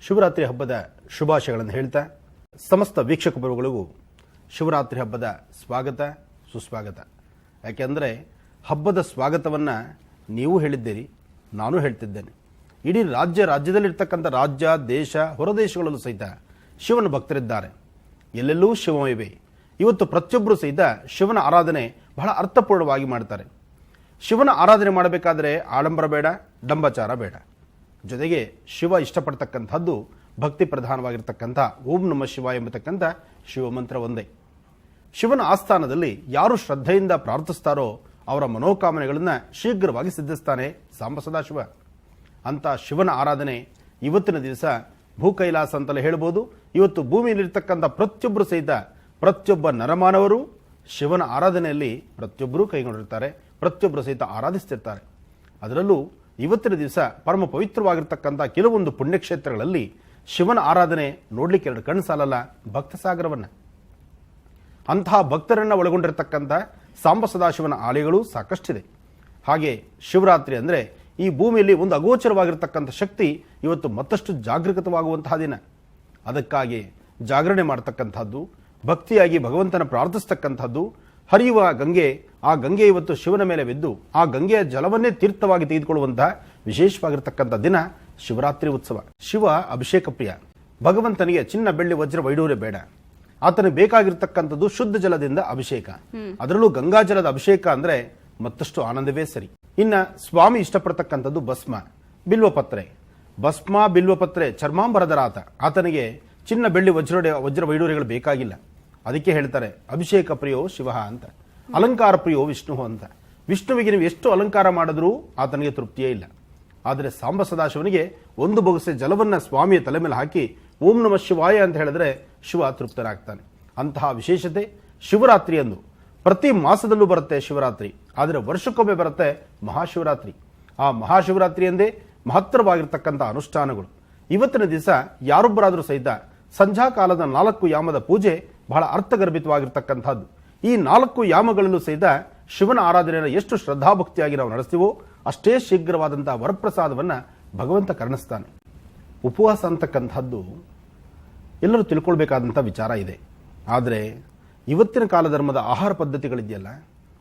ಶಿವರಾತ್ರಿ ಹಬ್ಬದ ಶುಭಾಶಯಗಳನ್ನು ಹೇಳ್ತಾ, ಸಮಸ್ತ ವೀಕ್ಷಕ ಬರುಗಳಿಗೂ ಶಿವರಾತ್ರಿ ಹಬ್ಬದ ಸ್ವಾಗತ, ಸುಸ್ವಾಗತ. ಯಾಕೆಂದರೆ ಹಬ್ಬದ ಸ್ವಾಗತವನ್ನು ನೀವು ಹೇಳಿದ್ದೀರಿ, ನಾನು ಹೇಳ್ತಿದ್ದೇನೆ. ಇಡೀ ರಾಜ್ಯ ರಾಜ್ಯದಲ್ಲಿರ್ತಕ್ಕಂಥ ರಾಜ್ಯ, ದೇಶ, ಹೊರದೇಶಗಳಲ್ಲೂ ಸಹಿತ ಶಿವನ ಭಕ್ತರಿದ್ದಾರೆ. ಎಲ್ಲೆಲ್ಲೂ ಶಿವಮಯವೇ. ಇವತ್ತು ಪ್ರತಿಯೊಬ್ಬರು ಸಹಿತ ಶಿವನ ಆರಾಧನೆ ಬಹಳ ಅರ್ಥಪೂರ್ಣವಾಗಿ ಮಾಡ್ತಾರೆ. ಶಿವನ ಆರಾಧನೆ ಮಾಡಬೇಕಾದ್ರೆ ಆಡಂಬರ ಬೇಡ, ಡಂಬಚಾರ ಬೇಡ. ಜೊತೆಗೆ ಶಿವ ಇಷ್ಟಪಡ್ತಕ್ಕಂಥದ್ದು ಭಕ್ತಿ ಪ್ರಧಾನವಾಗಿರ್ತಕ್ಕಂಥ ಓಂ ನಮ ಶಿವ ಎಂಬತಕ್ಕಂಥ ಶಿವಮಂತ್ರ ಒಂದೇ. ಶಿವನ ಆಸ್ಥಾನದಲ್ಲಿ ಯಾರು ಶ್ರದ್ಧೆಯಿಂದ ಪ್ರಾರ್ಥಿಸ್ತಾರೋ ಅವರ ಮನೋಕಾಮನೆಗಳನ್ನು ಶೀಘ್ರವಾಗಿ ಸಿದ್ಧಿಸ್ತಾನೆ ಸಾಂಬ ಸದಾಶಿವ. ಅಂತ ಶಿವನ ಆರಾಧನೆ ಇವತ್ತಿನ ದಿವಸ ಭೂಕೈಲಾಸ ಅಂತಲೇ ಹೇಳ್ಬೋದು. ಇವತ್ತು ಭೂಮಿಯಲ್ಲಿರ್ತಕ್ಕಂಥ ಪ್ರತಿಯೊಬ್ಬರು ಸಹಿತ ಪ್ರತಿಯೊಬ್ಬ ನರಮಾನವರು ಶಿವನ ಆರಾಧನೆಯಲ್ಲಿ ಪ್ರತಿಯೊಬ್ಬರೂ ಕೈಗೊಂಡಿರ್ತಾರೆ ಪ್ರತಿಯೊಬ್ಬರು ಸಹಿತ ಆರಾಧಿಸ್ತಿರ್ತಾರೆ. ಅದರಲ್ಲೂ ಇವತ್ತಿನ ದಿವಸ ಪರಮ ಪವಿತ್ರವಾಗಿರ್ತಕ್ಕಂಥ ಕೆಲವೊಂದು ಪುಣ್ಯಕ್ಷೇತ್ರಗಳಲ್ಲಿ ಶಿವನ ಆರಾಧನೆ ನೋಡ್ಲಿಕ್ಕೆ ಎರಡು ಕಣ್ಣು ಸಾಲಲ್ಲ ಭಕ್ತ ಸಾಗರವನ್ನ. ಅಂತಹ ಭಕ್ತರನ್ನ ಒಳಗೊಂಡಿರತಕ್ಕಂಥ ಸಾಂಬ ಸದಾಶಿವನ ಆಲಯಗಳು ಸಾಕಷ್ಟಿದೆ. ಹಾಗೆ ಶಿವರಾತ್ರಿ ಅಂದರೆ ಈ ಭೂಮಿಯಲ್ಲಿ ಒಂದು ಅಗೋಚರವಾಗಿರ್ತಕ್ಕಂಥ ಶಕ್ತಿ ಇವತ್ತು ಮತ್ತಷ್ಟು ಜಾಗೃತವಾಗುವಂತಹ ದಿನ. ಅದಕ್ಕಾಗಿ ಜಾಗರಣೆ ಮಾಡತಕ್ಕಂಥದ್ದು, ಭಕ್ತಿಯಾಗಿ ಭಗವಂತನ ಪ್ರಾರ್ಥಿಸ್ತಕ್ಕಂಥದ್ದು, ಹರಿಯುವ ಗಂಗೆ ಆ ಗಂಗೆ ಇವತ್ತು ಶಿವನ ಮೇಲೆ ಬಿದ್ದು ಆ ಗಂಗೆಯ ಜಲವನ್ನೇ ತೀರ್ಥವಾಗಿ ತೆಗೆದುಕೊಳ್ಳುವಂತಹ ವಿಶೇಷವಾಗಿರ್ತಕ್ಕಂಥ ದಿನ ಶಿವರಾತ್ರಿ ಉತ್ಸವ. ಶಿವ ಅಭಿಷೇಕ ಪ್ರಿಯ. ಭಗವಂತನಿಗೆ ಚಿನ್ನ ಬೆಳ್ಳಿ ವಜ್ರ ವೈಡೂರ್ಯ ಬೇಡ. ಆತನಿಗೆ ಬೇಕಾಗಿರ್ತಕ್ಕಂಥದ್ದು ಶುದ್ಧ ಜಲದಿಂದ ಅಭಿಷೇಕ. ಅದರಲ್ಲೂ ಗಂಗಾ ಜಲದ ಅಭಿಷೇಕ ಅಂದ್ರೆ ಮತ್ತಷ್ಟು ಆನಂದವೇ ಸರಿ. ಇನ್ನ ಸ್ವಾಮಿ ಇಷ್ಟಪಡ್ತಕ್ಕಂಥದ್ದು ಭಸ್ಮ ಬಿಲ್ವಪತ್ರೆ. ಭಸ್ಮ ಬಿಲ್ವಪತ್ರೆ ಚರ್ಮಾಂಬರದ ರಾತ. ಆತನಿಗೆ ಚಿನ್ನ ಬೆಳ್ಳಿ ವಜ್ರ ವಜ್ರ ವೈಡೂರ್ಯಗಳು ಬೇಕಾಗಿಲ್ಲ. ಅದಕ್ಕೆ ಹೇಳ್ತಾರೆ ಅಭಿಷೇಕ ಪ್ರಿಯೋ ಶಿವ ಅಂತ. ಅಲಂಕಾರ ಪ್ರಿಯೋ ವಿಷ್ಣು ಅಂತ. ವಿಷ್ಣುವಿಗೆ ನೀವು ಎಷ್ಟು ಅಲಂಕಾರ ಮಾಡಿದ್ರೂ ಆತನಿಗೆ ತೃಪ್ತಿಯೇ ಇಲ್ಲ. ಆದರೆ ಸಾಂಬ ಸದಾಶಿವನಿಗೆ ಒಂದು ಬೊಗಸೆ ಜಲವನ್ನ ಸ್ವಾಮಿಯ ತಲೆ ಮೇಲೆ ಹಾಕಿ ಓಂ ನಮ ಶಿವಾಯ ಅಂತ ಹೇಳಿದ್ರೆ ಶಿವ ತೃಪ್ತನಾಗ್ತಾನೆ ಅಂತಹ ವಿಶೇಷತೆ ಶಿವರಾತ್ರಿಯಂದು. ಪ್ರತಿ ಮಾಸದಲ್ಲೂ ಬರುತ್ತೆ ಶಿವರಾತ್ರಿ. ಆದರೆ ವರ್ಷಕ್ಕೊಮ್ಮೆ ಬರುತ್ತೆ ಮಹಾಶಿವರಾತ್ರಿ. ಆ ಮಹಾಶಿವರಾತ್ರಿ ಎಂದೇ ಮಹತ್ತರವಾಗಿರ್ತಕ್ಕಂಥ ಅನುಷ್ಠಾನಗಳು. ಇವತ್ತಿನ ದಿವಸ ಯಾರೊಬ್ಬರಾದರೂ ಸಹಿತ ಸಂಜಾಕಾಲದ ಕಾಲದ ನಾಲ್ಕು ಯಾಮದ ಪೂಜೆ ಬಹಳ ಅರ್ಥಗರ್ಭಿತವಾಗಿರ್ತಕ್ಕಂಥದ್ದು. ಈ ನಾಲ್ಕು ಯಾಮಗಳಲ್ಲೂ ಸಹಿತ ಶಿವನ ಆರಾಧನೆಯನ್ನು ಎಷ್ಟು ಶ್ರದ್ಧಾಭಕ್ತಿಯಾಗಿ ನಾವು ನಡೆಸ್ತೀವೋ ಅಷ್ಟೇ ಶೀಘ್ರವಾದಂಥ ವರಪ್ರಸಾದವನ್ನ ಭಗವಂತ ಕರ್ಣಿಸ್ತಾನೆ. ಉಪವಾಸ ಅಂತಕ್ಕಂಥದ್ದು ಎಲ್ಲರೂ ತಿಳ್ಕೊಳ್ಬೇಕಾದಂಥ ವಿಚಾರ ಇದೆ. ಆದರೆ ಇವತ್ತಿನ ಕಾಲಧರ್ಮದ ಆಹಾರ ಪದ್ಧತಿಗಳಿದೆಯಲ್ಲ,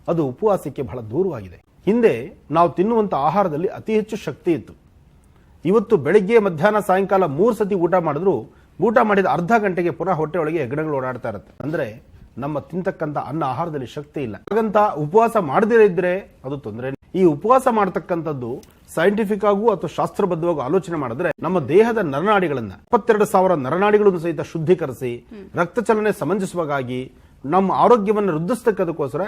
ಅದು ಉಪವಾಸಕ್ಕೆ ಬಹಳ ದೂರವಾಗಿದೆ. ಹಿಂದೆ ನಾವು ತಿನ್ನುವಂಥ ಆಹಾರದಲ್ಲಿ ಅತಿ ಹೆಚ್ಚು ಶಕ್ತಿ ಇತ್ತು. ಇವತ್ತು ಬೆಳಿಗ್ಗೆ, ಮಧ್ಯಾಹ್ನ, ಸಾಯಂಕಾಲ ಮೂರು ಸತಿ ಊಟ ಮಾಡಿದ್ರು, ಊಟ ಮಾಡಿದ ಅರ್ಧ ಗಂಟೆಗೆ ಪುನಃ ಹೊಟ್ಟೆ ಒಳಗೆ ಹೆಗ್ಗಣಗಳು ಓಡಾಡ್ತಾ ಇರುತ್ತೆ. ಅಂದ್ರೆ ನಮ್ಮ ತಿಂತಕ್ಕಂತ ಅನ್ನ ಆಹಾರದಲ್ಲಿ ಶಕ್ತಿ ಇಲ್ಲ. ಹಾಗಂತ ಉಪವಾಸ ಮಾಡದೇ ಇದ್ರೆ ಅದು ತೊಂದರೆ ಈ ಉಪವಾಸ ಮಾಡತಕ್ಕಂಥದ್ದು ಸೈಂಟಿಫಿಕ್ ಆಗು ಅಥವಾ ಶಾಸ್ತ್ರಬದ್ಧವಾಗೂ ಆಲೋಚನೆ ಮಾಡಿದ್ರೆ ನಮ್ಮ ದೇಹದ ನರನಾಡಿಗಳನ್ನ, ಇಪ್ಪತ್ತೆರಡು ಸಾವಿರ ನರನಾಡಿಗಳನ್ನು ಸಹಿತ ಶುದ್ಧೀಕರಿಸಿ ರಕ್ತ ಚಲನೆ ಸಮಂಜಸವಾಗಿ ನಮ್ಮ ಆರೋಗ್ಯವನ್ನು ವೃದ್ಧಿಸ್ತಕ್ಕದಕ್ಕೋಸ್ಕರ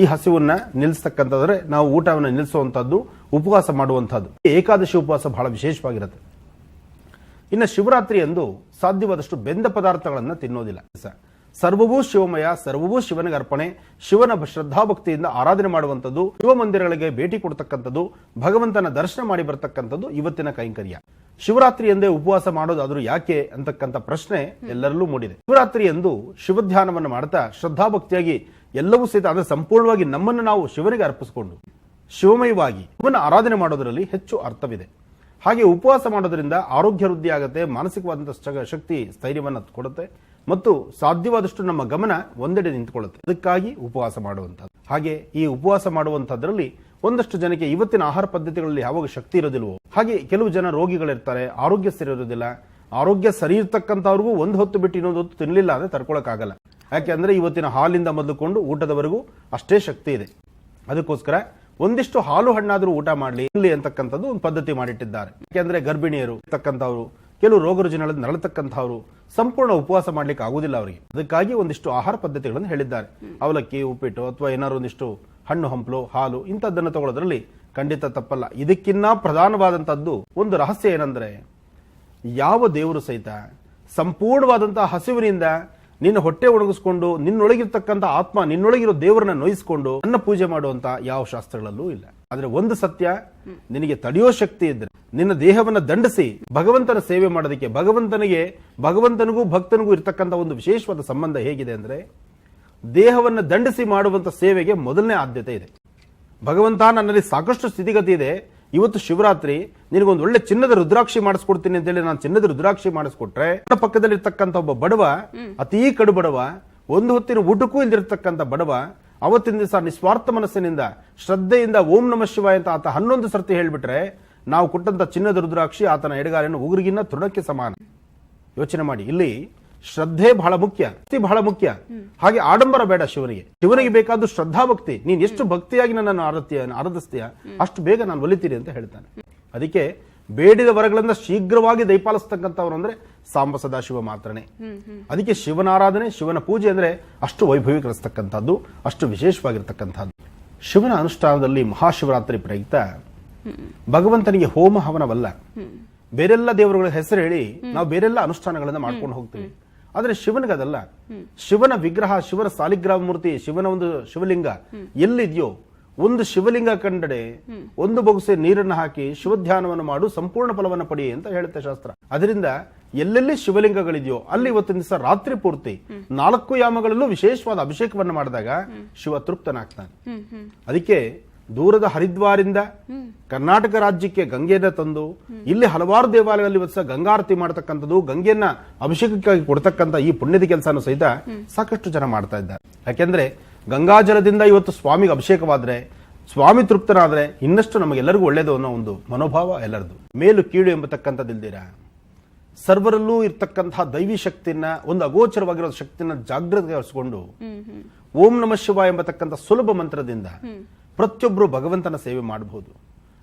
ಈ ಹಸಿವನ್ನ ನಿಲ್ಲಿಸ್ತಕ್ಕಂಥದ್ರೆ ನಾವು ಊಟವನ್ನು ನಿಲ್ಲಿಸುವಂತದ್ದು ಉಪವಾಸ ಮಾಡುವಂತಹದ್ದು ಏಕಾದಶಿ ಉಪವಾಸ ಬಹಳ ವಿಶೇಷವಾಗಿರುತ್ತೆ. ಇನ್ನು ಶಿವರಾತ್ರಿ ಎಂದು ಸಾಧ್ಯವಾದಷ್ಟು ಬೆಂದ ಪದಾರ್ಥಗಳನ್ನು ತಿನ್ನೋದಿಲ್ಲ. ಸರ್ವವೂ ಶಿವಮಯ, ಸರ್ವವೂ ಶಿವನಿಗೆ ಅರ್ಪಣೆ, ಶಿವನ ಶ್ರದ್ಧಾಭಕ್ತಿಯಿಂದ ಆರಾಧನೆ ಮಾಡುವಂಥದ್ದು, ಶಿವ ಮಂದಿರಗಳಿಗೆ ಭೇಟಿ ಕೊಡ್ತಕ್ಕಂಥದ್ದು, ಭಗವಂತನ ದರ್ಶನ ಮಾಡಿ ಬರ್ತಕ್ಕಂಥದ್ದು ಇವತ್ತಿನ ಕೈಂಕರ್ಯ. ಶಿವರಾತ್ರಿ ಎಂದೇ ಉಪವಾಸ ಮಾಡೋದಾದ್ರೂ ಯಾಕೆ ಅಂತಕ್ಕಂಥ ಪ್ರಶ್ನೆ ಎಲ್ಲರಲ್ಲೂ ಮೂಡಿದೆ. ಶಿವರಾತ್ರಿ ಎಂದು ಶಿವಧ್ಯಾನವನ್ನು ಮಾಡ್ತಾ ಶ್ರದ್ಧಾಭಕ್ತಿಯಾಗಿ ಎಲ್ಲವೂ ಸಹಿತ ಅದರ ಸಂಪೂರ್ಣವಾಗಿ ನಮ್ಮನ್ನು ನಾವು ಶಿವನಿಗೆ ಅರ್ಪಿಸಿಕೊಂಡು, ಶಿವಮಯವಾಗಿ ಶಿವನ ಆರಾಧನೆ ಮಾಡೋದರಲ್ಲಿ ಹೆಚ್ಚು ಅರ್ಥವಿದೆ. ಹಾಗೆ ಉಪವಾಸ ಮಾಡೋದ್ರಿಂದ ಆರೋಗ್ಯ ವೃದ್ಧಿ ಆಗುತ್ತೆ ಮಾನಸಿಕವಾದಂಥ ಶಕ್ತಿ ಸ್ಥೈರ್ಯವನ್ನು ಕೊಡುತ್ತೆ. ಮತ್ತು ಸಾಧ್ಯವಾದಷ್ಟು ನಮ್ಮ ಗಮನ ಒಂದೆಡೆ ನಿಂತುಕೊಳ್ಳುತ್ತೆ. ಅದಕ್ಕಾಗಿ ಉಪವಾಸ ಮಾಡುವಂಥದ್ದು. ಹಾಗೆ ಈ ಉಪವಾಸ ಮಾಡುವಂಥದ್ರಲ್ಲಿ ಒಂದಷ್ಟು ಜನಕ್ಕೆ ಇವತ್ತಿನ ಆಹಾರ ಪದ್ಧತಿಗಳಲ್ಲಿ ಯಾವಾಗ ಶಕ್ತಿ ಇರೋದಿಲ್ವೋ, ಹಾಗೆ ಕೆಲವು ಜನ ರೋಗಿಗಳಿರ್ತಾರೆ, ಆರೋಗ್ಯ ಸರಿ ಇರೋದಿಲ್ಲ. ಆರೋಗ್ಯ ಸರಿ ಇರ್ತಕ್ಕಂಥವ್ರಿಗೂ ಒಂದು ಹೊತ್ತು ಬಿಟ್ಟು ಇನ್ನೊಂದು ಹೊತ್ತು ತಿನ್ನಲಿಲ್ಲ ಅಂದ್ರೆ ತಡ್ಕೊಳಕ್ಕಾಗಲ್ಲ. ಯಾಕೆಂದ್ರೆ ಇವತ್ತಿನ ಹಾಲಿಂದ ಮೊದಲುಕೊಂಡು ಊಟದವರೆಗೂ ಅಷ್ಟೇ ಶಕ್ತಿ ಇದೆ. ಅದಕ್ಕೋಸ್ಕರ ಒಂದಿಷ್ಟು ಹಾಲು ಹಣ್ಣಾದರೂ ಊಟ ಮಾಡಲಿ ಇಲ್ಲಿ ಅಂತಕ್ಕಂಥದ್ದು ಒಂದು ಪದ್ಧತಿ ಮಾಡಿಟ್ಟಿದ್ದಾರೆ. ಯಾಕೆಂದ್ರೆ ಗರ್ಭಿಣಿಯರು ಇರ್ತಕ್ಕಂಥವ್ರು, ಕೆಲವು ರೋಗ ರುಜಿನಗಳಲ್ಲಿ ನರಳತಕ್ಕಂಥವ್ರು ಸಂಪೂರ್ಣ ಉಪವಾಸ ಮಾಡ್ಲಿಕ್ಕೆ ಆಗುದಿಲ್ಲ ಅವರಿಗೆ. ಅದಕ್ಕಾಗಿ ಒಂದಿಷ್ಟು ಆಹಾರ ಪದ್ಧತಿಗಳನ್ನು ಹೇಳಿದ್ದಾರೆ. ಅವಲಕ್ಕಿ, ಉಪ್ಪಿಟ್ಟು ಅಥವಾ ಏನಾದ್ರು ಒಂದಿಷ್ಟು ಹಣ್ಣು, ಹಂಪಲು, ಹಾಲು ಇಂಥದ್ದನ್ನು ತಗೊಳ್ಳೋದ್ರಲ್ಲಿ ಖಂಡಿತ ತಪ್ಪಲ್ಲ. ಇದಕ್ಕಿನ್ನ ಪ್ರಧಾನವಾದಂತದ್ದು ಒಂದು ರಹಸ್ಯ ಏನಂದ್ರೆ, ಯಾವ ದೇವರು ಸಹಿತ ಸಂಪೂರ್ಣವಾದಂತಹ ಹಸಿವಿನಿಂದ ನಿನ್ನ ಹೊಟ್ಟೆ ಒಣಗಿಸ್ಕೊಂಡು, ನಿನ್ನೊಳಗಿರ್ತಕ್ಕಂಥ ಆತ್ಮ, ನಿನ್ನೊಳಗಿರೋ ದೇವರನ್ನ ನೋಯಿಸ್ಕೊಂಡು ಅನ್ನ ಪೂಜೆ ಮಾಡುವಂತ ಯಾವ ಶಾಸ್ತ್ರಗಳಲ್ಲೂ ಇಲ್ಲ. ಆದ್ರೆ ಒಂದು ಸತ್ಯ, ನಿನಗೆ ತಡೆಯೋ ಶಕ್ತಿ ಇದ್ರೆ ನಿನ್ನ ದೇಹವನ್ನ ದಂಡಿಸಿ ಭಗವಂತನ ಸೇವೆ ಮಾಡೋದಕ್ಕೆ ಭಗವಂತನಿಗೆ, ಭಗವಂತನಿಗೂ ಭಕ್ತನಿಗೂ ಇರತಕ್ಕಂಥ ಒಂದು ವಿಶೇಷವಾದ ಸಂಬಂಧ ಹೇಗಿದೆ ಅಂದ್ರೆ ದೇಹವನ್ನ ದಂಡಿಸಿ ಮಾಡುವಂತ ಸೇವೆಗೆ ಮೊದಲನೇ ಆದ್ಯತೆ ಇದೆ. ಭಗವಂತ ನನ್ನಲ್ಲಿ ಸಾಕಷ್ಟು ಸ್ಥಿತಿಗತಿ ಇದೆ. ಇವತ್ತು ಶಿವರಾತ್ರಿ, ನಿನಗೊಂದು ಒಳ್ಳೆ ಚಿನ್ನದ ರುದ್ರಾಕ್ಷಿ ಮಾಡಿಸ್ಕೊಡ್ತೀನಿ ಅಂತ ಹೇಳಿ ನಾನು ಚಿನ್ನದ ರುದ್ರಾಕ್ಷಿ ಮಾಡಿಸ್ಕೊಟ್ರೆ ಪಕ್ಕದಲ್ಲಿ ಇರ್ತಕ್ಕಂಥ ಒಬ್ಬ ಬಡವ, ಅತೀ ಕಡು ಬಡವ, ಒಂದು ಹೊತ್ತಿನ ಊಟಕ್ಕೂ ಇಲ್ದಿರ್ತಕ್ಕಂಥ ಬಡವ, ಅವತ್ತಿನ ದಿವಸ ನಿಸ್ವಾರ್ಥ ಮನಸ್ಸಿನಿಂದ, ಶ್ರದ್ಧೆಯಿಂದ ಓಂ ನಮ ಶಿವಾಯ ಅಂತ ಆತ ಹನ್ನೊಂದು ಸರ್ತಿ ಹೇಳ್ಬಿಟ್ರೆ ನಾವು ಕೊಟ್ಟಂತ ಚಿನ್ನದ ರುದ್ರಾಕ್ಷಿ ಆತನ ಎಡಗಾಲಿನ ಉಗುರಿಗಿನ್ನ ತೃಣಕ್ಕೆ ಸಮಾನ. ಯೋಚನೆ ಮಾಡಿ. ಇಲ್ಲಿ ಶ್ರದ್ಧೆ ಬಹಳ ಮುಖ್ಯ, ಭಕ್ತಿ ಬಹಳ ಮುಖ್ಯ. ಹಾಗೆ ಆಡಂಬರ ಬೇಡ ಶಿವನಿಗೆ. ಶಿವನಿಗೆ ಬೇಕಾದ ಶ್ರದ್ಧಾ ಭಕ್ತಿ. ನೀನ್ ಎಷ್ಟು ಭಕ್ತಿಯಾಗಿ ನನ್ನನ್ನು ಆರತಿಯ ಆರಾಧಿಸ್ತೀಯ? ಅಷ್ಟು ಬೇಗ ನಾನು ಒಲಿತೀನಿ ಅಂತ ಹೇಳ್ತಾನೆ. ಅದಕ್ಕೆ ಬೇಡಿದ ವರಗಳನ್ನ ಶೀಘ್ರವಾಗಿ ದಯಪಾಲಿಸ್ತಕ್ಕಂಥವ್ರು ಅಂದ್ರೆ ಸಾಂಬ ಸದಾಶಿವ ಮಾತ್ರನೇ. ಅದಕ್ಕೆ ಶಿವನ ಆರಾಧನೆ ಶಿವನ ಪೂಜೆ ಅಂದ್ರೆ ಅಷ್ಟು ವೈಭವೀಕರಿಸ್ತಕ್ಕಂಥದ್ದು, ಅಷ್ಟು ವಿಶೇಷವಾಗಿರ್ತಕ್ಕಂಥದ್ದು. ಶಿವನ ಅನುಷ್ಠಾನದಲ್ಲಿ ಮಹಾಶಿವರಾತ್ರಿ ಪ್ರಯುಕ್ತ ಭಗವಂತನಿಗೆ ಹೋಮ ಹವನವಲ್ಲ. ಬೇರೆಲ್ಲ ದೇವರುಗಳ ಹೆಸರು ಹೇಳಿ ನಾವು ಬೇರೆಲ್ಲ ಅನುಷ್ಠಾನಗಳನ್ನ ಮಾಡ್ಕೊಂಡು ಹೋಗ್ತೀವಿ. ಆದ್ರೆ ಶಿವನಿಗೆ ಅದಲ್ಲ. ಶಿವನ ವಿಗ್ರಹ ಶಿವನ ಸಾಲಿಗ್ರಾಮ ಮೂರ್ತಿ ಶಿವನ ಒಂದು ಶಿವಲಿಂಗ ಎಲ್ಲಿದೆಯೋ ಒಂದು ಶಿವಲಿಂಗ ಕಂಡಡೆ ಒಂದು ಬೊಗಸೆ ನೀರನ್ನು ಹಾಕಿ ಶಿವಧ್ಯಾನವನ್ನು ಮಾಡು ಸಂಪೂರ್ಣ ಫಲವನ್ನು ಪಡಿ ಅಂತ ಹೇಳುತ್ತೆ ಶಾಸ್ತ್ರ. ಅದರಿಂದ ಎಲ್ಲೆಲ್ಲಿ ಶಿವಲಿಂಗಗಳಿದೆಯೋ ಅಲ್ಲಿ ಇವತ್ತಿನ ದಿವಸ ರಾತ್ರಿ ಪೂರ್ತಿ ನಾಲ್ಕು ಯಾಮಗಳಲ್ಲೂ ವಿಶೇಷವಾದ ಅಭಿಷೇಕವನ್ನು ಮಾಡಿದಾಗ ಶಿವ ತೃಪ್ತನಾಗ್ತಾನೆ. ಅದಕ್ಕೆ ದೂರದ ಹರಿದ್ವಾರಿಂದ ಕರ್ನಾಟಕ ರಾಜ್ಯಕ್ಕೆ ಗಂಗೆಯನ್ನ ತಂದು, ಇಲ್ಲಿ ಹಲವಾರು ದೇವಾಲಯಗಳಲ್ಲಿ ಇವತ್ತು ಗಂಗಾರತಿ ಮಾಡತಕ್ಕಂಥದ್ದು, ಗಂಗೆಯನ್ನ ಅಭಿಷೇಕಕ್ಕಾಗಿ ಕೊಡ್ತಕ್ಕಂಥ ಈ ಪುಣ್ಯದ ಕೆಲಸನೂ ಸಹಿತ ಸಾಕಷ್ಟು ಜನ ಮಾಡ್ತಾ ಇದ್ದಾರೆ. ಯಾಕೆಂದ್ರೆ ಗಂಗಾಜಲದಿಂದ ಇವತ್ತು ಸ್ವಾಮಿಗೆ ಅಭಿಷೇಕವಾದ್ರೆ, ಸ್ವಾಮಿ ತೃಪ್ತನಾದ್ರೆ ಇನ್ನಷ್ಟು ನಮಗೆಲ್ಲರಿಗೂ ಒಳ್ಳೇದು ಅನ್ನೋ ಒಂದು ಮನೋಭಾವ ಎಲ್ಲರದು. ಮೇಲು ಕೀಳು ಎಂಬತಕ್ಕಂಥದ್ದಿಲ್ದಿರ ಸರ್ವರಲ್ಲೂ ಇರ್ತಕ್ಕಂತಹ ದೈವಿ ಶಕ್ತಿಯನ್ನ, ಒಂದು ಅಗೋಚರವಾಗಿರೋ ಶಕ್ತಿಯನ್ನ ಜಾಗೃತಗೊಳಿಸಿಕೊಂಡು ಓಂ ನಮ ಶಿವ ಎಂಬತಕ್ಕಂಥ ಸುಲಭ ಮಂತ್ರದಿಂದ ಪ್ರತಿಯೊಬ್ಬರು ಭಗವಂತನ ಸೇವೆ ಮಾಡಬಹುದು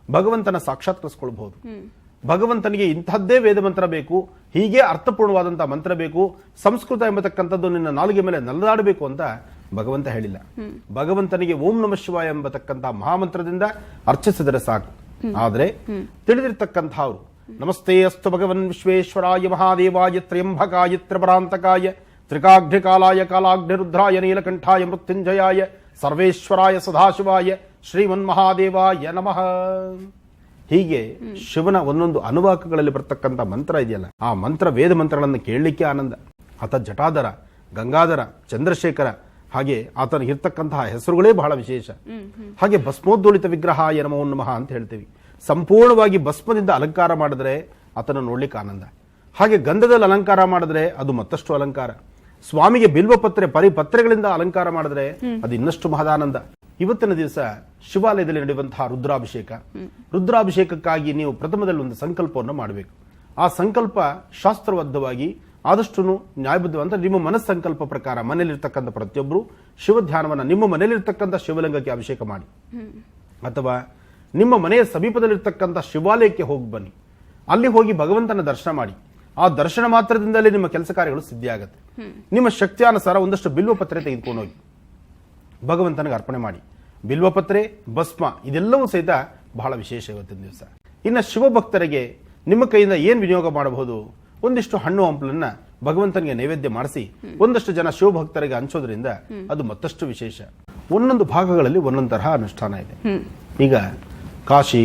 ಭಗವಂತನ ಸಾಕ್ಷಾತ್ಕರಿಸ್ಕೊಳ್ಬಹುದು ಭಗವಂತನಿಗೆ ಇಂಥದ್ದೇ ವೇದ ಮಂತ್ರ ಬೇಕು, ಹೀಗೆ ಅರ್ಥಪೂರ್ಣವಾದಂತಹ ಮಂತ್ರ ಬೇಕು, ಸಂಸ್ಕೃತ ಎಂಬತಕ್ಕಂಥದ್ದು ನಿನ್ನ ನಾಲಿಗೆ ಮೇಲೆ ನಲದಾಡಬೇಕು ಅಂತ ಭಗವಂತ ಹೇಳಿಲ್ಲ. ಭಗವಂತನಿಗೆ ಓಂ ನಮ ಶಿವ ಎಂಬತಕ್ಕಂತಹ ಮಹಾಮಂತ್ರದಿಂದ ಅರ್ಚಿಸಿದರೆ ಸಾಕು. ಆದರೆ ತಿಳಿದಿರ್ತಕ್ಕಂಥವ್ರು, ನಮಸ್ತೆ ಅಸ್ತು ಭಗವನ್ ವಿಶ್ವೇಶ್ವರಾಯ ಮಹಾದೇವಾಯ ತ್ರ್ಯಂಬಕಾಯ ತ್ರಿಪರಾಂತಕಾಯ ತ್ರಿಕಾಗ್ನಿಕಾಲಾಯ ಕಾಲಾಗ್ನಿರುದ್ರಾಯ ನೀಲಕಂಠಾಯ ಮೃತ್ಯುಂಜಯಾಯ ಸರ್ವೇಶ್ವರಾಯ ಸದಾಶಿವಾಯ ಶ್ರೀಮನ್ಮಹಾದೇವಾಯ ನಮಃ. ಹೀಗೆ ಶಿವನ ಒಂದೊಂದು ಅನುವಾಕಗಳಲ್ಲಿ ಬರ್ತಕ್ಕಂಥ ಮಂತ್ರ ಇದೆಯಲ್ಲ ಆ ಮಂತ್ರ ವೇದ ಮಂತ್ರಗಳನ್ನು ಕೇಳಲಿಕ್ಕೆ ಆನಂದ. ಆತ ಜಟಾಧರ ಗಂಗಾಧರ ಚಂದ್ರಶೇಖರ ಹಾಗೆ ಆತನ ಇರ್ತಕ್ಕಂತಹ ಹೆಸರುಗಳೇ ಬಹಳ ವಿಶೇಷ. ಹಾಗೆ ಭಸ್ಮೋದ್ದೋಳಿತ ವಿಗ್ರಹ ನಮೋ ನಮಃ ಅಂತ ಹೇಳ್ತೀವಿ. ಸಂಪೂರ್ಣವಾಗಿ ಭಸ್ಮದಿಂದ ಅಲಂಕಾರ ಮಾಡಿದ್ರೆ ಆತನ ನೋಡ್ಲಿಕ್ಕೆ ಆನಂದ. ಹಾಗೆ ಗಂಧದಲ್ಲಿ ಅಲಂಕಾರ ಮಾಡಿದ್ರೆ ಅದು ಮತ್ತಷ್ಟು ಅಲಂಕಾರ. ಸ್ವಾಮಿಗೆ ಬಿಲ್ವ ಬಿಲ್ವಪತ್ರೆ ಪರಿಪತ್ರೆಗಳಿಂದ ಅಲಂಕಾರ ಮಾಡಿದ್ರೆ ಅದು ಇನ್ನಷ್ಟು ಮಹದಾನಂದ. ಇವತ್ತಿನ ದಿವಸ ಶಿವಾಲಯದಲ್ಲಿ ನಡೆಯುವಂತಹ ರುದ್ರಾಭಿಷೇಕ. ರುದ್ರಾಭಿಷೇಕಕ್ಕಾಗಿ ನೀವು ಪ್ರಥಮದಲ್ಲಿ ಒಂದು ಸಂಕಲ್ಪವನ್ನು ಮಾಡಬೇಕು. ಆ ಸಂಕಲ್ಪ ಶಾಸ್ತ್ರಬದ್ಧವಾಗಿ ಆದಷ್ಟು ನ್ಯಾಯಬದ್ಧ ಅಂತ ನಿಮ್ಮ ಮನಸ್ಸಂಕಲ್ಪ ಪ್ರಕಾರ ಮನೆಯಲ್ಲಿರ್ತಕ್ಕಂಥ ಪ್ರತಿಯೊಬ್ಬರು ಶಿವ ಧ್ಯಾನವನ್ನ ನಿಮ್ಮ ಮನೆಯಲ್ಲಿರ್ತಕ್ಕಂಥ ಶಿವಲಿಂಗಕ್ಕೆ ಅಭಿಷೇಕ ಮಾಡಿ. ಅಥವಾ ನಿಮ್ಮ ಮನೆಯ ಸಮೀಪದಲ್ಲಿರ್ತಕ್ಕಂಥ ಶಿವಾಲಯಕ್ಕೆ ಹೋಗಿ ಬನ್ನಿ. ಅಲ್ಲಿ ಹೋಗಿ ಭಗವಂತನ ದರ್ಶನ ಮಾಡಿ. ಆ ದರ್ಶನ ಮಾತ್ರದಿಂದಲೇ ನಿಮ್ಮ ಕೆಲಸ ಕಾರ್ಯಗಳು ಸಿದ್ಧಿಯಾಗುತ್ತೆ. ನಿಮ್ಮ ಶಕ್ತಿಯಾನುಸಾರ ಒಂದಷ್ಟು ಬಿಲ್ವಪತ್ರೆ ತೆಗೆದುಕೊಂಡು ಹೋಗಿ. ಭಗವಂತನಿಗೆ ಅರ್ಪಣೆ ಮಾಡಿ. ಬಿಲ್ವಪತ್ರೆ ಭಸ್ಮ, ಇದೆಲ್ಲವೂ ಸಹಿತ ಬಹಳ ವಿಶೇಷ ಇವತ್ತಿನ ದಿವಸ. ಇನ್ನು ಶಿವಭಕ್ತರಿಗೆ ನಿಮ್ಮ ಕೈಯಿಂದ ಏನು ವಿನಿಯೋಗ ಮಾಡಬಹುದು? ಒಂದಿಷ್ಟು ಹಣ್ಣು ಹಂಪಲನ್ನ ಭಗವಂತನಿಗೆ ನೈವೇದ್ಯ ಮಾಡಿಸಿ, ಒಂದಷ್ಟು ಜನ ಶಿವಭಕ್ತರಿಗೆ ಹಂಚೋದ್ರಿಂದ ಅದು ಮತ್ತಷ್ಟು ವಿಶೇಷ. ಒಂದೊಂದು ಭಾಗಗಳಲ್ಲಿ ಒಂದೊಂದು ತರಹ ಅನುಷ್ಠಾನ ಇದೆ. ಈಗ ಕಾಶಿ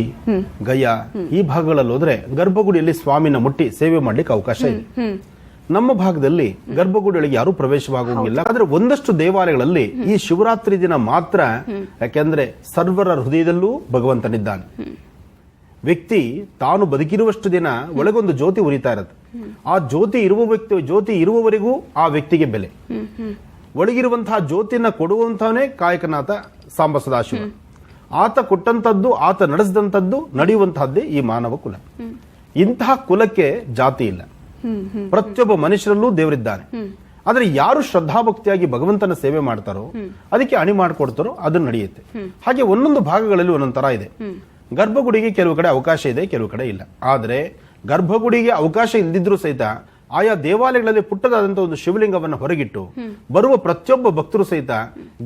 ಗಯಾ ಈ ಭಾಗಗಳಲ್ಲಿ ಹೋದ್ರೆ ಗರ್ಭಗುಡಿಯಲ್ಲಿ ಸ್ವಾಮಿನ ಮುಟ್ಟಿ ಸೇವೆ ಮಾಡ್ಲಿಕ್ಕೆ ಅವಕಾಶ ಇದೆ. ನಮ್ಮ ಭಾಗದಲ್ಲಿ ಗರ್ಭಗುಡಿಯೊಳಗೆ ಯಾರು ಪ್ರವೇಶವಾಗುವಂಗಿಲ್ಲ ಆದ್ರೆ ಒಂದಷ್ಟು ದೇವಾಲಯಗಳಲ್ಲಿ ಈ ಶಿವರಾತ್ರಿ ದಿನ ಮಾತ್ರ ಯಾಕೆಂದ್ರೆ ಸರ್ವರ ಹೃದಯದಲ್ಲೂ ಭಗವಂತನಿದ್ದಾನೆ. ವ್ಯಕ್ತಿ ತಾನು ಬದುಕಿರುವಷ್ಟು ದಿನ ಒಳಗೊಂದು ಜ್ಯೋತಿ ಉರಿತಾ ಇರುತ್ತೆ. ಆ ಜ್ಯೋತಿ ಇರುವ ವ್ಯಕ್ತಿ ಜ್ಯೋತಿ ಇರುವವರೆಗೂ ಆ ವ್ಯಕ್ತಿಗೆ ಬೆಲೆ. ಒಳಗಿರುವಂತಹ ಜ್ಯೋತಿಯನ್ನ ಕೊಡುವಂತವನೇ ಕಾಯಕನಾಥ ಸಾಂಬ ಸದಾಶಿವ ಆತ ಕೊಟ್ಟಂತದ್ದು ಆತ ನಡೆಸಿದಂಥದ್ದು ನಡೆಯುವಂತಹದ್ದೇ ಈ ಮಾನವ ಕುಲ. ಇಂತಹ ಕುಲಕ್ಕೆ ಜಾತಿ ಇಲ್ಲ. ಪ್ರತಿಯೊಬ್ಬ ಮನುಷ್ಯರಲ್ಲೂ ದೇವರಿದ್ದಾನೆ ಆದರೆ ಯಾರು ಶ್ರದ್ಧಾಭಕ್ತಿಯಾಗಿ ಭಗವಂತನ ಸೇವೆ ಮಾಡ್ತಾರೋ ಅದಕ್ಕೆ ಅಣಿ ಮಾಡಿಕೊಡ್ತಾರೋ ಅದು ನಡೆಯುತ್ತೆ. ಹಾಗೆ ಒಂದೊಂದು ಭಾಗಗಳಲ್ಲಿ ಒಂದೊಂದು ತರ ಇದೆ. ಗರ್ಭಗುಡಿಗೆ ಕೆಲವು ಕಡೆ ಅವಕಾಶ ಇದೆ ಕೆಲವು ಕಡೆ ಇಲ್ಲ. ಆದರೆ ಗರ್ಭಗುಡಿಗೆ ಅವಕಾಶ ಇಲ್ಲದಿದ್ರೂ ಸಹಿತ ಆಯಾ ದೇವಾಲಯಗಳಲ್ಲಿ ಪುಟ್ಟದಾದಂತಹ ಒಂದು ಶಿವಲಿಂಗವನ್ನು ಹೊರಗಿಟ್ಟು ಬರುವ ಪ್ರತಿಯೊಬ್ಬ ಭಕ್ತರು ಸಹಿತ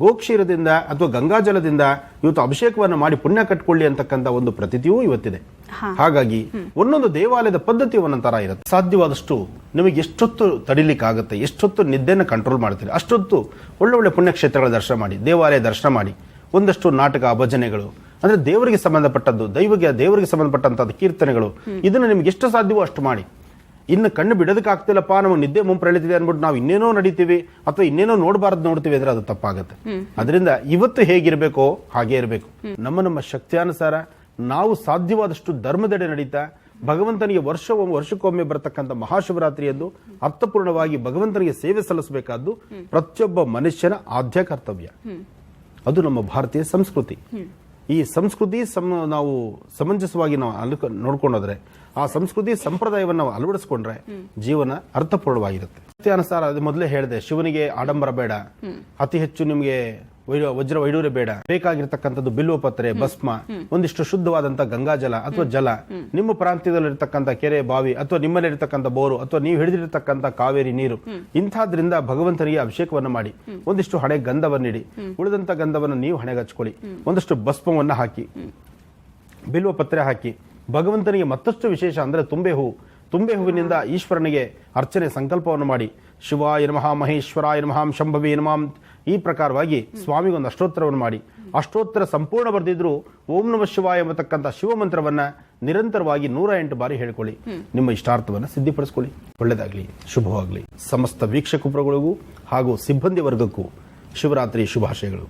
ಗೋಕ್ಷೀರದಿಂದ ಅಥವಾ ಗಂಗಾಜಲದಿಂದ ಇವತ್ತು ಅಭಿಷೇಕವನ್ನು ಮಾಡಿ ಪುಣ್ಯ ಕಟ್ಕೊಳ್ಳಿ ಅಂತಕ್ಕಂಥ ಒಂದು ಪ್ರತೀತಿಯೂ ಇವತ್ತಿದೆ. ಹಾಗಾಗಿ ಒಂದೊಂದು ದೇವಾಲಯದ ಪದ್ಧತಿ ಒಂದೊಂದು ತರ ಇರುತ್ತೆ. ಸಾಧ್ಯವಾದಷ್ಟು ನಿಮಗೆ ಎಷ್ಟೊತ್ತು ತಡಿಲಿಕ್ಕಾಗುತ್ತೆ ಎಷ್ಟೊತ್ತು ನಿದ್ದೆನ ಕಂಟ್ರೋಲ್ ಮಾಡ್ತೀರಿ ಅಷ್ಟೊತ್ತು ಒಳ್ಳೆ ಒಳ್ಳೆ ಪುಣ್ಯಕ್ಷೇತ್ರಗಳ ದರ್ಶನ ಮಾಡಿ ದೇವಾಲಯ ದರ್ಶನ ಮಾಡಿ ಒಂದಷ್ಟು ನಾಟಕ ಭಜನೆಗಳು ಅಂದ್ರೆ ದೇವರಿಗೆ ಸಂಬಂಧಪಟ್ಟದ್ದು ದೈವಿಗೆ ದೇವರಿಗೆ ಸಂಬಂಧಪಟ್ಟಂತಹ ಕೀರ್ತನೆಗಳು ಇದನ್ನು ನಿಮ್ಗೆ ಎಷ್ಟು ಸಾಧ್ಯವೋ ಅಷ್ಟು ಮಾಡಿ. ಇನ್ನು ಕಣ್ಣು ಬಿಡೋದಕ್ಕಾಗ್ತಿಲ್ಲಪ್ಪ ನಮಗೆ ನಿದ್ದೆ ಮುಂಪ್ರಳಿತಿದೆ ಅಂದ್ಬಿಟ್ಟು ನಾವು ಇನ್ನೇನೋ ನಡೀತೀವಿ ಅಥವಾ ಇನ್ನೇನೋ ನೋಡಬಾರ್ದು ನೋಡ್ತೀವಿ ಅಂದ್ರೆ ಅದು ತಪ್ಪಾಗುತ್ತೆ. ಅದರಿಂದ ಇವತ್ತು ಹೇಗಿರಬೇಕೋ ಹಾಗೆ ಇರಬೇಕು. ನಮ್ಮ ನಮ್ಮ ಶಕ್ತಿಯಾನುಸಾರ ನಾವು ಸಾಧ್ಯವಾದಷ್ಟು ಧರ್ಮದೆಡೆ ನಡೀತಾ ಭಗವಂತನಿಗೆ ವರ್ಷ ವರ್ಷಕ್ಕೊಮ್ಮೆ ಬರತಕ್ಕಂಥ ಮಹಾಶಿವರಾತ್ರಿಯಂದು ಅರ್ಥಪೂರ್ಣವಾಗಿ ಭಗವಂತನಿಗೆ ಸೇವೆ ಸಲ್ಲಿಸಬೇಕಾದ್ದು ಪ್ರತಿಯೊಬ್ಬ ಮನುಷ್ಯನ ಆದ್ಯ ಕರ್ತವ್ಯ. ಅದು ನಮ್ಮ ಭಾರತೀಯ ಸಂಸ್ಕೃತಿ. ಈ ಸಂಸ್ಕೃತಿ ಸಮ ನಾವು ಸಮಂಜಸವಾಗಿ ನಾವು ಅಲ್ಕ ನೋಡ್ಕೊಂಡೋದ್ರೆ ಆ ಸಂಸ್ಕೃತಿ ಸಂಪ್ರದಾಯವನ್ನು ನಾವು ಅಳವಡಿಸ್ಕೊಂಡ್ರೆ ಜೀವನ ಅರ್ಥಪೂರ್ಣವಾಗಿರುತ್ತೆ. ಅನುಸಾರ ಅದು ಮೊದಲೇ ಹೇಳಿದೆ ಶಿವನಿಗೆ ಆಡಂಬರ ಬೇಡ. ಅತಿ ಹೆಚ್ಚು ನಿಮಗೆ ವಜ್ರ ವೈಡೂರ್ಯ ಬೇಡ. ಬೇಕಾಗಿರ್ತಕ್ಕಂಥದ್ದು ಬಿಲ್ವ ಪತ್ರೆ ಭಸ್ಮ ಒಂದಿಷ್ಟು ಶುದ್ಧವಾದಂತ ಗಂಗಾಜಲ ಅಥವಾ ಜಲ ನಿಮ್ಮ ಪ್ರಾಂತ್ಯದಲ್ಲಿರ್ತಕ್ಕಂಥ ಕೆರೆ ಬಾವಿ ಅಥವಾ ನಿಮ್ಮಲ್ಲಿರ್ತಕ್ಕಂಥ ಬೋರು ಅಥವಾ ನೀವು ಹಿಡಿದಿರ್ತಕ್ಕಂಥ ಕಾವೇರಿ ನೀರು ಇಂಥದ್ರಿಂದ ಭಗವಂತನಿಗೆ ಅಭಿಷೇಕವನ್ನು ಮಾಡಿ. ಒಂದಿಷ್ಟು ಹಣೆ ಗಂಧವನ್ನಿಡಿ ಉಳಿದಂತ ಗಂಧವನ್ನು ನೀವು ಹಣೆಗೆ ಹಚ್ಕೊಳ್ಳಿ ಒಂದಷ್ಟು ಭಸ್ಮವನ್ನು ಹಾಕಿ. ಬಿಲ್ವ ಪತ್ರೆ ಹಾಕಿ. ಭಗವಂತನಿಗೆ ಮತ್ತಷ್ಟು ವಿಶೇಷ ಅಂದ್ರೆ ತುಂಬೆ ಹೂ. ತುಂಬೆ ಹೂವಿನಿಂದ ಈಶ್ವರನಿಗೆ ಅರ್ಚನೆ ಸಂಕಲ್ಪವನ್ನು ಮಾಡಿ. ಶಿವಾಯ ನಮಃ ಮಹೇಶ್ವರಾಯ ನಮಃ ಶಂಭವಿ ನಮಃ ಈ ಪ್ರಕಾರವಾಗಿ ಸ್ವಾಮಿಗೊಂದು ಅಷ್ಟೋತ್ತರವನ್ನು ಮಾಡಿ. ಅಷ್ಟೋತ್ತರ ಸಂಪೂರ್ಣ ಬರೆದಿದ್ರು ಓಂ ನಮ ಶಿವಾಯ ಎಂಬತಕ್ಕಂಥ ಶಿವ ಮಂತ್ರವನ್ನ ನಿರಂತರವಾಗಿ ನೂರ ಎಂಟು ಬಾರಿ ಹೇಳ್ಕೊಳ್ಳಿ. ನಿಮ್ಮ ಇಷ್ಟಾರ್ಥವನ್ನು ಸಿದ್ಧಿಪಡಿಸ್ಕೊಳ್ಳಿ. ಒಳ್ಳೆಯದಾಗ್ಲಿ, ಶುಭವಾಗಲಿ. ಸಮಸ್ತ ವೀಕ್ಷಕ ಪ್ರಗಳಿಗೂ ಹಾಗೂ ಸಿಬ್ಬಂದಿ ವರ್ಗಕ್ಕೂ ಶಿವರಾತ್ರಿ ಶುಭಾಶಯಗಳು.